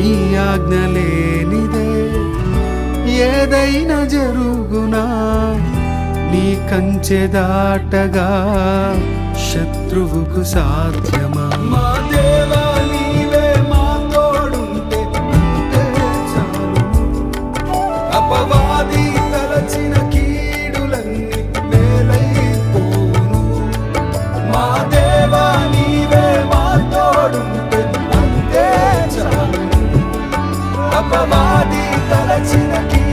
నీ ఆజ్ఞ లేనిదే ఏదైనా జరుగునా? నీ కంచె దాటగా శత్రువుకు సాధ్యమా? అపవాది తలచిన I'll let you know.